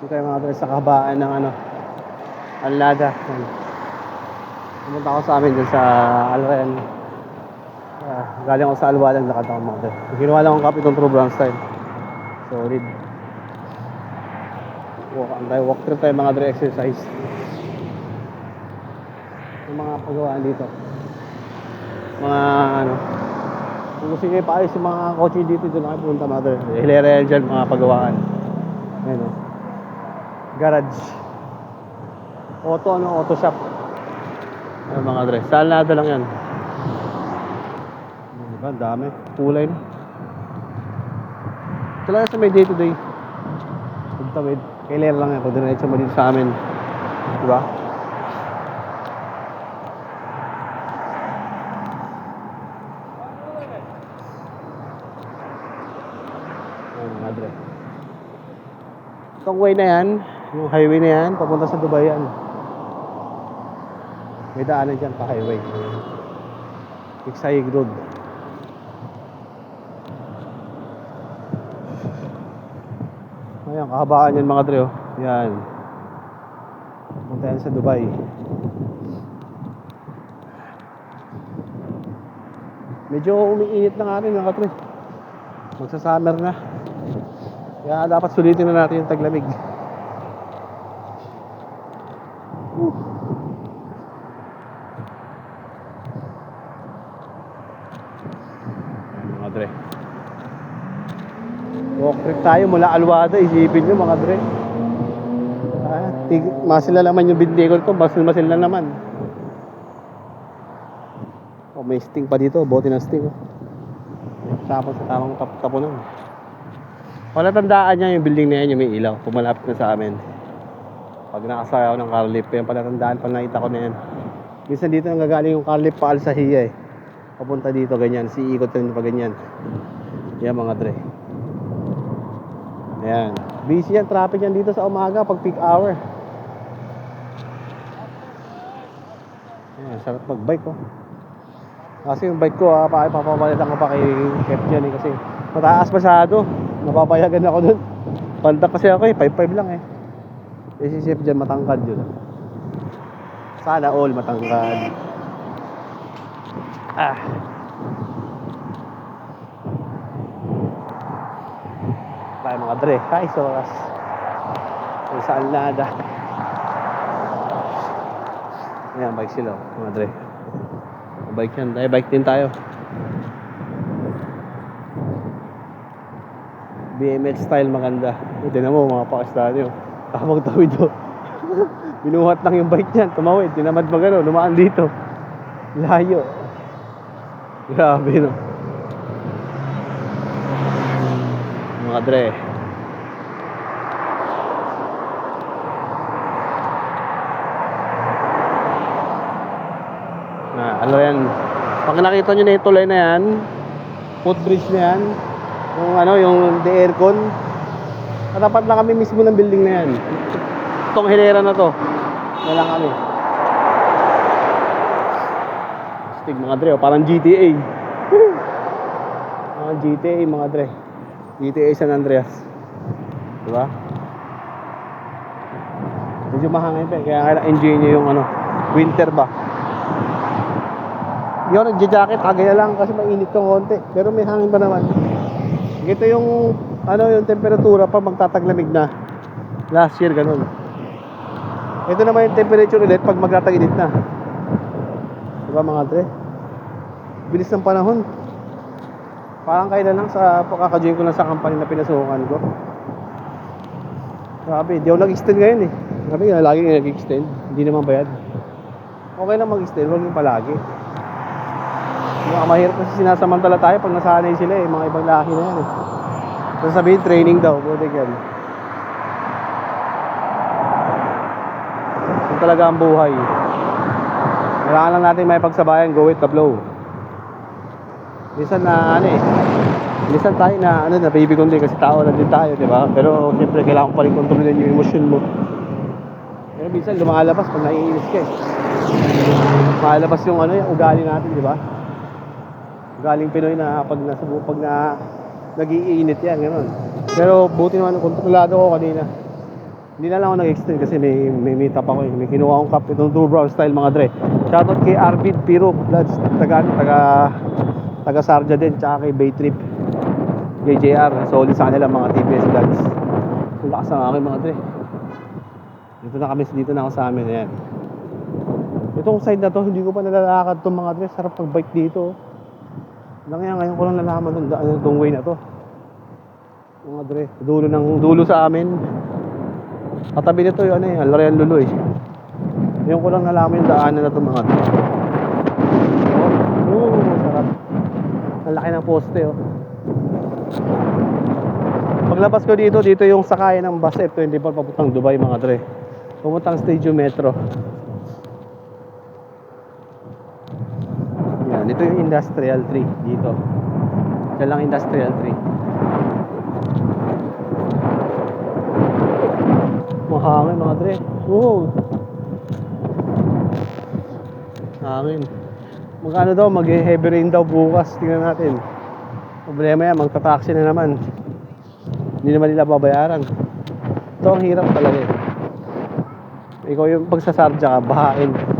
Dito tayo mga dre sa kabaan ng ano, Alnada. Pumunta ako sa amin dun sa Alwayan. Ah, galing ako sa Alwalang lakad ako mga dre. Ginawa lang akong kape itong True Brown style. Solid. Walk, tayo, walk trip tayo mga dre exercise. Yung mga pagawaan dito. Mga ano, kung gusto nyo ipaayos yung mga kotse dito, doon na kayo punta dre. Hilera yan dyan mga pagawaan. Ayan o. Garage. Auto ano, auto shop. Ayan mga dre. Sa Alnada lang yan. Diba? Ang dami. Kulay no. Talaga sa may day to day. Pagtawid. Kailan lang yan. Pag diretso mo dito sa amin. Diba? Ayan mga dre. Itong way na yan, yung highway na yan, papunta sa Dubai yan. May daanan dyan pa highway. Iksayig Road. Ayan, kahabaan yan mga dre. oh. Yan. Punta yan sa Dubai. Medyo umiinit na nga rin mga tre. Magsa-summer na. Kaya dapat sulitin na natin yung taglamig. Ayan, mga dre. Walk trip tayo mula Alwada, isipin nyo mga dre. Ah, tig masil na naman yung bindigol ko, masil masil na naman. Oh, may sting pa dito, bote ng sting. Oh. Tapos sa tamang tap tapunan. Palatandaan niya yung building na yan, yung may ilaw. Pumalapit na sa amin. Pag nakasayaw ng car lift, yung palatandaan pa nakita ko na yan. Minsan dito nang gagaling yung car lift pa Alsahia eh. Papunta dito, ganyan. Si ikot rin pa ganyan. Yan mga dre. Ayan. Busy yan, traffic yan dito sa umaga pag peak hour. Ayan, sarap mag-bike oh. Kasi yung bike ko, ah, pa, papapalitan ko pa kay Kev yan eh, kasi mataas masyado. Napapayagan ako dun. Pandak kasi ako eh, 5'5 lang eh. Eh si Chef dyan, matangkad yun. Sana all matangkad. Ah. Tayo mga dre. Hi, sa wakas. Ay, sa Alnada. Ayan, bike sila, mga dre. Bike yan. Tayo, bike din tayo. BMX style maganda. Ito na mo, mga pakastani. Tamang tawid oh. Binuhat lang yung bike niyan. Tumawid. Tinamad mag ano, lumaan dito. Layo. Grabe no. Mga dre. Na, ano yan? Pag nakita nyo na yung tulay na yan, footbridge na yan, yung ano, yung the aircon, katapat lang kami mismo ng building na yan. Itong hilera na to, na lang kami. Stig mga dre, oh, parang GTA. mga GTA mga dre. GTA San Andreas. Diba? Medyo mahangin pa eh, kaya kaya enjoy nyo yung ano, winter ba? Ako nagja-jacket, kagaya lang kasi mainit yung konti. Pero may hangin pa naman. Ito yung ano yung temperatura pa magtataglamig na. Last year ganun. Ito naman yung temperature ulit pag magtatag-init na. Diba mga dre? Bilis ng panahon. Parang kailan lang sa kakaka-join ko lang sa company na pinasukan ko. Grabe, di ako nag-extend ngayon eh. Grabe, lagi nga nag-extend. Hindi naman bayad. Okay lang mag-extend, huwag yung palagi. Yung mahirap kasi sinasamantala tayo pag nasanay sila eh, mga ibang lahi na yan eh. So sabihin, training daw, buti yan. Yun talaga ang buhay. Kailangan lang natin may pagsabayan, go with the flow. Minsan na ano eh, minsan tayo na ano, napipikon din kasi tao lang din tayo, di ba? Pero siyempre kailangan pa rin kontrolin yung emosyon mo. Pero minsan lumalabas pag naiinis ka eh. Lumalabas yung ano, yung ugali natin, di ba? galing Pinoy na pag nasa pag na nagiinit yan, gano'n. Pero buti naman, kontrolado ko kanina. Hindi na lang ako nag-extend kasi may, may meet up ako eh. May kinuha akong cup. Itong True Brown style mga dre. Shoutout kay Arvid Piro. Lads, taga, ano, taga, taga Sarja din. Tsaka kay Bay Trip. Kay. Solid sa kanila mga TPS lads. Ang lakas ng aking mga dre. Dito na kami, dito na ako sa amin. Ayan. Itong side na to, hindi ko pa nalalakad itong mga dre. Sarap pag-bike dito. Lang yan, ngayon ko lang nalaman itong, ano, itong way na to. Mga dre, dulo ng dulo sa amin. Katabi nito yung ano eh, Alarian Luloy. Yung ko lang nalaman yung daanan na to mga dre. Oh, oh, sarap. Ang laki ng poste oh. Paglabas ko dito, dito yung sakayan ng bus F24 papuntang Dubai mga dre. Pumuntang Stadium Metro. Ito yung Industrial 3 dito. Yan lang Industrial 3. Mahangin mga dre. Wow. Hangin. Magkano daw, mag-heavy rain daw bukas. Tingnan natin. Problema yan, magta-taxi na naman. Hindi naman nila babayaran. Ito ang hirap talaga eh. Ikaw yung pag sa Sarja ka, bahain.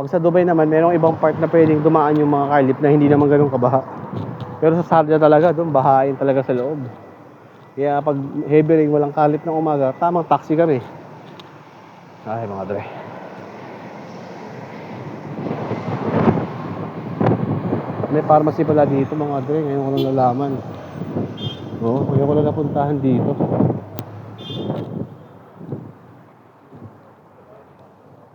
Pag sa Dubai naman, merong ibang part na pwedeng dumaan yung mga kalip na hindi naman ganun kabaha. Pero sa Sarja talaga, doon bahain talaga sa loob. Kaya pag heavy rain, walang kalip ng umaga, tamang taxi kami. Ay, mga dre. May pharmacy pala dito mga dre, ngayon ko lang nalaman. Oo, ngayon ko lang napuntahan dito.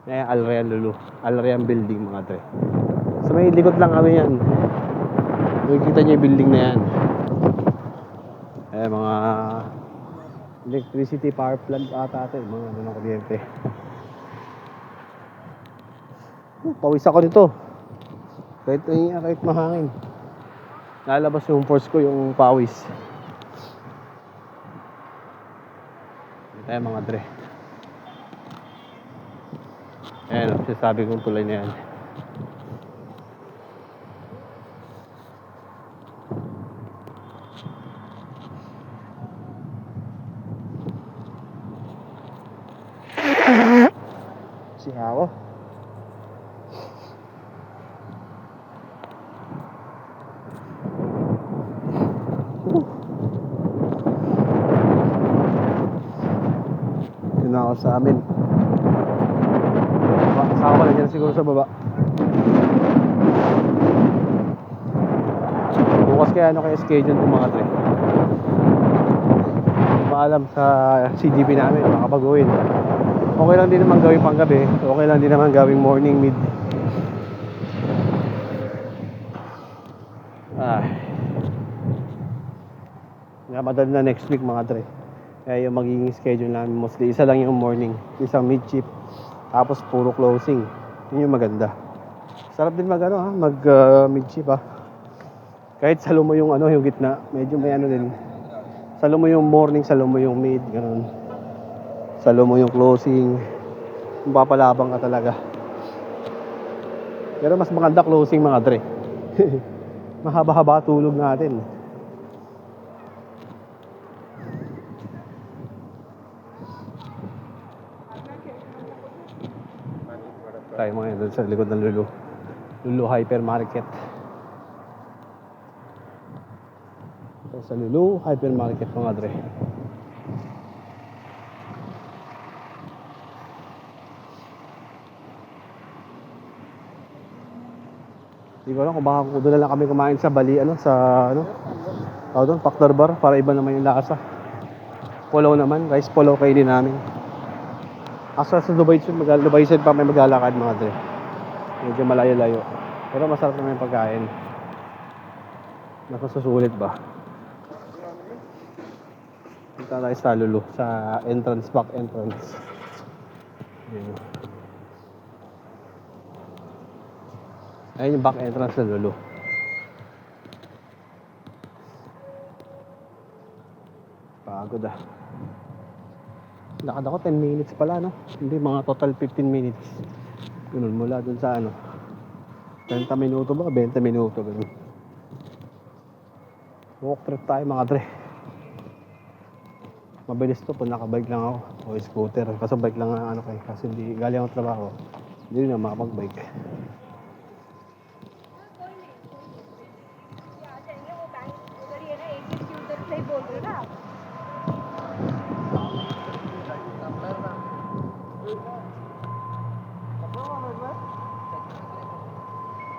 Eh, Alrean Lulu. Alrean Building mga dre. Sa may likod lang kami yan. Nakikita niyo yung building na yan. Eh, mga electricity power plant ata ito. eh, Mga ano ng kuryente. Uh, pawis ako nito. Kahit, eh, kahit mahangin. Lalabas yung force ko, yung pawis. Eh, mga dre. Ayan, sasabi kong tulay na yan. Si ako. Yun na ako sa amin. Kasama ka na dyan siguro sa baba. Bukas kaya ano kaya schedule ko mga tre. Maalam sa CDP namin, makapag-uwin. Okay lang din naman gawin pang gabi. Okay lang din naman gawing morning, mid. Ay. Nga madali na next week mga tre. Kaya yung magiging schedule namin mostly isa lang yung morning, isang mid shift, tapos puro closing. Yun yung maganda. Sarap din mag ano ha, mag uh, mid shift ha. Kahit salo mo yung ano, yung gitna, medyo may ano din. Salo mo yung morning, salo mo yung mid, ganun. Salo mo yung closing. Mapapalabang ka talaga. Pero mas maganda closing mga dre. Mahaba-haba tulog natin. Tayo mga doon sa likod ng Lulu. Lulu Hypermarket. Ito sa Lulu Hypermarket mga dre. Hindi ko alam kung baka kung doon lang kami kumain sa Bali, ano, sa, ano, tawag doon, Factor Bar, para iba naman yung lasa. Polo naman, rice polo kainin namin. Asa sa Dubai Dubai Sud pa may maglalakad mga dre. Medyo malayo-layo. Pero masarap naman yung pagkain. Nakasusulit ba? Punta tayo sa Lulu, sa entrance, back entrance. Ayun. Ayun yung back entrance ng Lulu. Pagod ah. Lakad ako 10 minutes pala, no? Hindi, mga total 15 minutes. Ganun mula dun sa ano. 30 minuto ba? 20 minuto, ganun. Walk trip tayo mga dre. Mabilis to pag nakabike lang ako o scooter. Kasi bike lang ang ano kay kasi hindi galing ako trabaho. Hindi na makapag-bike. आ जाएंगे वो बैंक उधर ही है ना एक की उधर से ही बोल रहे हो ना आप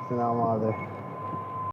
Ito na ako mga ate.